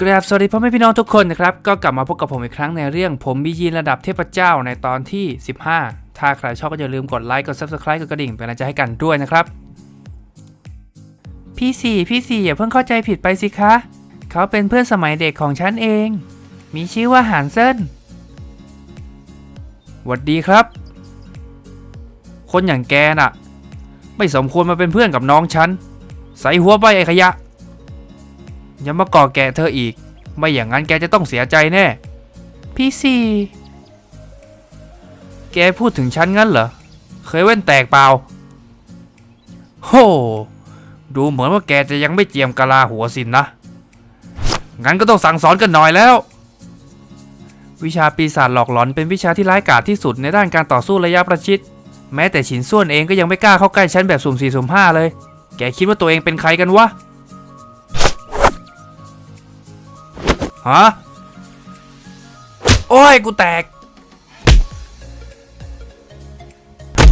กราบสวัสดีพ่อแม่พี่น้องทุกคนนะครับ ก็กลับมาพบกับผมอีกครั้งในเรื่อง ผมมียีนระดับเทพเจ้าในตอนที่ 15 ถ้าใครชอบก็อย่าลืมกดไลค์กด Subscribe กดกระดิ่งเป็นกำลังใจให้กันด้วยนะครับ พี่สี่พี่สี่อย่าเพิ่งเข้าใจผิดไปสิคะ เขาเป็นเพื่อนสมัยเด็กของฉันเอง มีชื่อว่าหานเซินหวัดดีครับ คนอย่างแกน่ะ ไม่สมควรมาเป็นเพื่อนกับน้องฉันใส่หัวไปไอ้ขยะ อย่ามาก่อแกะเธออีก ไม่อย่างนั้นแกจะต้องเสียใจแน่ พี่สี่แกพูดถึงฉันงั้นเหรอ เคยเว้นแตกเปล่า โห ดูเหมือนว่าแกจะยังไม่เจียมกะลาหัวสินนะ งั้นก็ต้องสั่งสอนกันหน่อยแล้ว วิชาปีศาจหลอกหลอนเป็นวิชาที่ร้ายกาจที่สุดในด้านการต่อสู้ระยะประชิด แม้แต่ฉินส่วนเองก็ยังไม่กล้าเข้าใกล้ฉันแบบสุ่มสี่สุ่มห้าเลย แกคิดว่าตัวเองเป็นใครกันวะ ฮะ โอ้ย กูแตก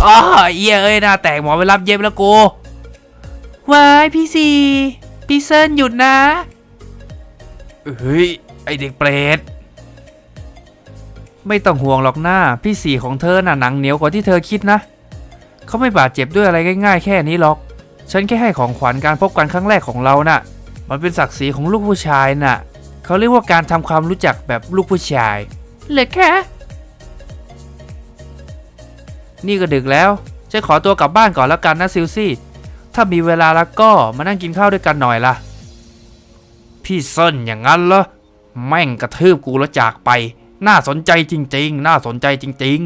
อ้อเหี้ยเอ้ยหน้าแตกหมอไปรับเย็บแล้วกูวายพี่สีพี่เซินหยุดนะ เฮ้ย ไอเด็กเปรต ไม่ต้องห่วงหรอกหน้า พี่สีของเธอน่ะหนังเหนียวกว่าที่เธอคิดนะ เขาไม่บาดเจ็บด้วยอะไรง่ายๆ แค่นี้หรอก ฉันแค่ให้ของขวัญการพบกันครั้งแรกของเราน่ะ มันเป็นศักดิ์ศรีของลูกผู้ชายน่ะ เขาเรียกว่าการทำความรู้จักแบบลูกผู้ชาย เลยแค่ นี่ก็ดึกแล้วฉันขอตัวกลับบ้านก่อนแล้วกันนะซิลซี่ ถ้ามีเวลาแล้วก็มานั่งกินข้าวด้วยกันหน่อยล่ะ พี่เซินอย่างนั้นเหรอ แม่งกระทืบกูแล้วจากไป น่าสนใจจริง ๆ น่าสนใจจริง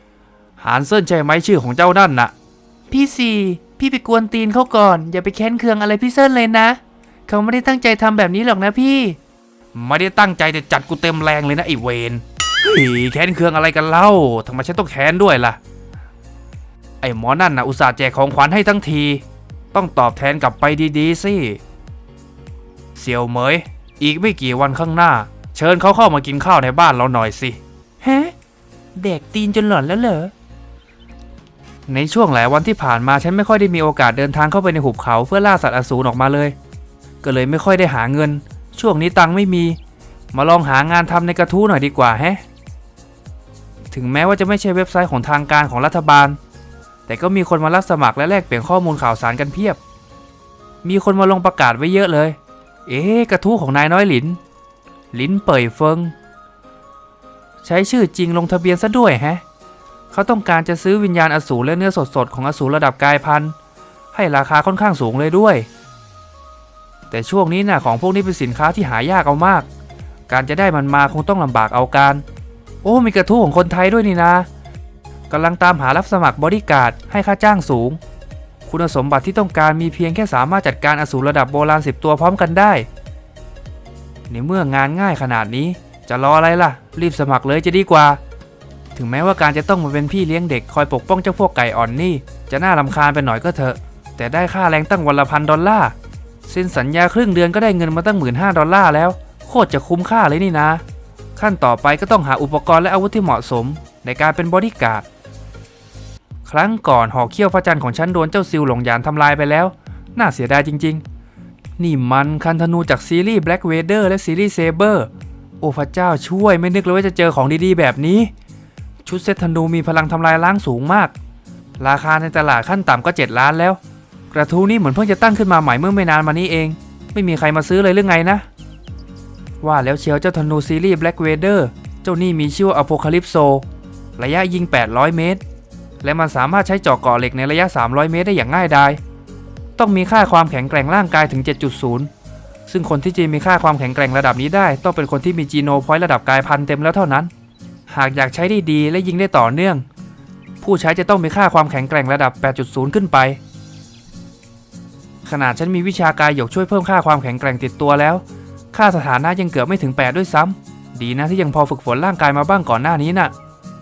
ๆ หานเซินใช่ไหมชื่อของเจ้านั่นน่ะ พี่สี่พี่ไปกวนตีนเขาก่อน อย่าไปแค้นเคืองอะไรพี่เซินเลยนะ เขาไม่ได้ตั้งใจทำแบบนี้หรอกนะพี่ ไม่ได้ตั้งใจแต่จัดกูเต็มแรงเลยนะไอเวนเฮ้ยแค้นเคืองอะไรกันเล่าทำไมฉันต้องแค้นด้วยล่ะ ไอหมอนั่นนะอุตส่าห์แจกของขวัญให้ทั้งที ต้องตอบแทนกลับไปดีๆสิเสี่ยวเหมย อีกไม่กี่วันข้างหน้า เชิญเขาเข้ามากินข้าวในบ้านเราหน่อยสิฮะเด็กตีนจนหล่อนแล้วเหรอในช่วงหลายวันที่ผ่านมาฉันไม่ค่อยได้มีโอกาสเดินทางเข้าไปในหุบเขาเพื่อล่าสัตว์อสูรออกมาเลย ก็เลยไม่ค่อยได้หาเงิน ช่วงนี้ตังค์ไม่มี มาลองหางานทำในกระทู้หน่อยดีกว่าแฮะ ถึงแม้ว่าจะไม่ใช่เว็บไซต์ของทางการของรัฐบาล แต่ก็มีคนมารับสมัครและแลกเปลี่ยนข้อมูลข่าวสารกันเพียบ มีคนมาลงประกาศไว้เยอะเลย เอ๊กระทู้ของนายน้อยหลินลินเป่ยเฟิง ใช้ชื่อจริงลงทะเบียนซะด้วยแฮะ เขาต้องการจะซื้อวิญญาณอสูรและเนื้อสดๆของอสูรระดับกายพันธุ์ให้ราคาค่อนข้างสูงเลยด้วย แต่ช่วงนี้น่ะของพวกนี้เป็นสินค้าที่หายากเอามาก การจะได้มันมาคงต้องลำบากเอาการ โอ้มีกระทู้ของคนไทยด้วยนี่นะกำลังตามหารับสมัครบอดี้การ์ดให้ค่าจ้างสูง คุณสมบัติที่ต้องการมีเพียงแค่สามารถจัดการอสูรระดับโบราณ10ตัวพร้อมกันได้ในเมื่องานง่ายขนาดนี้จะรออะไรล่ะ รีบสมัครเลยจะดีกว่า ถึงแม้ว่าการจะต้องมาเป็นพี่เลี้ยงเด็กคอยปกป้องเจ้าพวกไก่อ่อนนี่ จะน่ารำคาญไปหน่อยก็เถอะ แต่ได้ค่าแรงตั้งวันละพันดอลลาร์ เซ็นสัญญาครึ่งเดือนก็ได้เงินมาตั้งหมื่นห้าดอลลาร์แล้ว โคตรจะคุ้มค่าเลยนี่นะ ขั้นต่อไปก็ต้องหาอุปกรณ์และอาวุธที่เหมาะสม ในการเป็นบอดี้การ์ดครั้งก่อนหอกเขี้ยวพระจันทร์ของฉันโดนเจ้าซิลหลงยานทำลายไปแล้ว น่าเสียดายจริง ๆ นี่มันคันธนูจากซีรีส์ Black Vader และซีรีส์ Saber โอ้พระเจ้าช่วยไม่นึกเลยว่าจะเจอของดีๆ แบบนี้ ชุดเซตธนูมีพลังทำลายล้างสูงมาก ราคาในตลาดขั้นต่ำก็ 7 ล้านแล้ว กระทู้นี้เหมือนเพิ่งจะตั้งขึ้นมาใหม่เมื่อไม่นานมานี้เอง ไม่มีใครมาซื้อเลยหรือไงนะ ว่าแล้วเชียวเจ้าธนูซีรีส์ Black Vader เจ้านี่มีชื่อว่า Apocalypse ระยะยิง 800 เมตร และมันสามารถใช้เจาะกาะเหล็กในระยะ 300 เมตรได้อย่างง่ายดาย ต้องมีค่าความแข็งแกร่งร่างกายถึง 7.0 ซึ่งคนที่จะมีค่าความแข็งแกร่งระดับนี้ได้ ต้องเป็นคนที่มีจีโนพอยต์ระดับกายพันเต็มแล้วเท่านั้น หากอยากใช้ได้ดีและยิงได้ต่อเนื่อง ผู้ใช้จะต้องมีค่าความแข็งแกร่งระดับ 8.0 ขึ้นไป ขนาดฉันมีวิชากายหยกช่วยเพิ่มค่าความแข็งแกร่งติดตัวแล้ว ค่าสถานะยังเกือบไม่ถึง 8 ด้วยซ้ำดีนะที่ยังพอฝึกฝนร่างกายมาบ้างก่อนหน้านี้น่ะ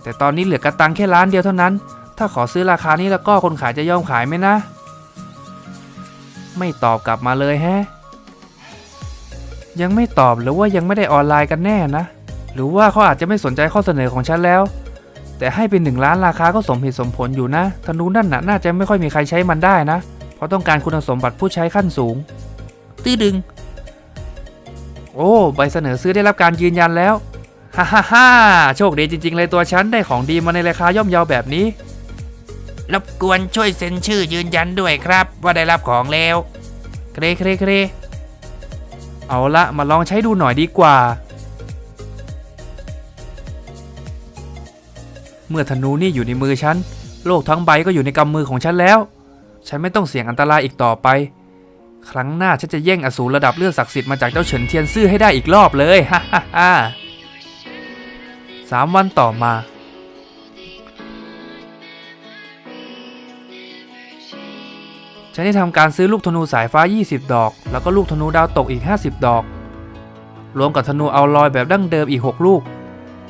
แต่ตอนนี้เหลือกระตังแค่ล้านเดียวเท่านั้น ถ้าขอซื้อราคานี้แล้วก็คนขายจะยอมขายไหมนะ ไม่ตอบกลับมาเลยแฮะ ยังไม่ตอบหรือว่ายังไม่ได้ออนไลน์กันแน่นะ หรือว่าเขาอาจจะไม่สนใจข้อเสนอของฉันแล้ว แต่ให้เป็นหนึ่งล้านราคาก็สมเหตุสมผลอยู่นะธนูนั่นน่ะน่าจะไม่ค่อยมีใครใช้มันได้นะ เพราะต้องการคุณสมบัติผู้ใช้ขั้นสูง ตื้อดึง โอ้ ใบเสนอซื้อได้รับการยืนยันแล้ว ฮ่าฮ่าฮ่าโชคดีจริง ๆ เลยตัวฉันได้ของดีมาในราคาย่อมเยาแบบนี้ รบกวนช่วยเซ็นชื่อยืนยันด้วยครับ ว่าได้รับของแล้ว เครเครเครเอาละมาลองใช้ดูหน่อยดีกว่า เมื่อธนูนี่อยู่ในมือฉัน โลกทั้งใบก็อยู่ในกำมือของฉันแล้ว ฉันไม่ต้องเสี่ยงอันตรายอีกต่อไป ครั้งหน้าฉันจะแย่งอสูรระดับเลือดศักดิ์สิทธิ์มาจากเจ้าเฉินเทียนซื่อให้ได้อีกรอบเลยฮ่าฮ่าฮ่าสามวันต่อมา ฉันได้ทำการซื้อลูกธนูสายฟ้า 20 ดอก แล้วก็ลูกธนูดาวตกอีก 50 ดอก รวมกับธนูเอาลอยแบบดั้งเดิมอีก 6 ลูก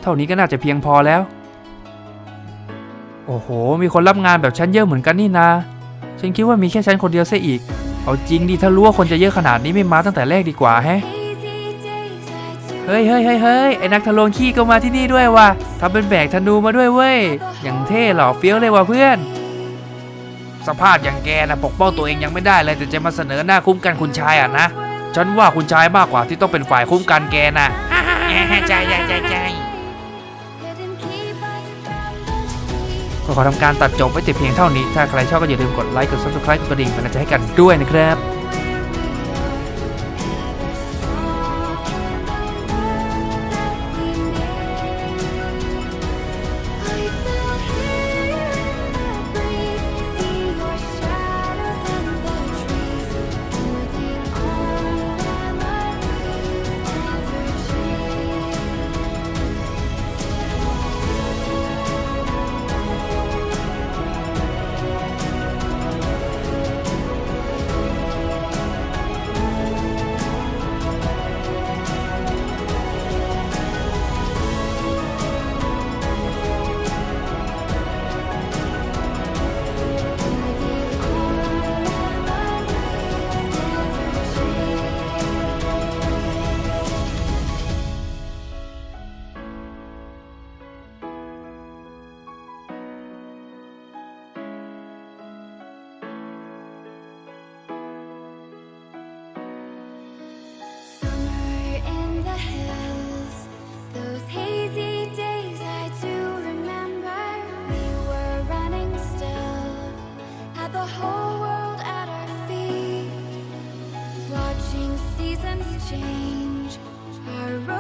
เท่านี้ก็น่าจะเพียงพอแล้ว โอ้โห มีคนรับงานแบบฉันเยอะเหมือนกันนี่นา ฉันคิดว่ามีแค่ฉันคนเดียวซะอีก เอาจริงดิถ้ารู้ว่าคนจะเยอะขนาดนี้ไม่มาตั้งแต่แรกดีกว่าแฮะ เฮ้ยเฮ้ยเฮ้ยเฮ้ยไอ้นักทะลวงขี้ก็มาที่นี่ด้วยว่ะทำเป็นแบกธนูมาด้วยเว้ย อย่างเท่หล่อเฟี้ยวเลยว่ะเพื่อน สภาพอย่างแกนะปกป้องตัวเองยังไม่ได้เลยแต่จะมาเสนอหน้าคุ้มกันคุณชายอะนะ ฉันว่าคุณชายมากกว่าที่ต้องเป็นฝ่ายคุ้มกันแกนะ ใช่ใช่ใช่ใช่ ก็ขอทำการตัดจบไว้แต่เพียงเท่านี้ ถ้าใครชอบก็อย่าลืมกดไลค์ กด subscribe กดกระดิ่งเป็นกำลังใจให้กันด้วยนะครับ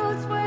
clouds.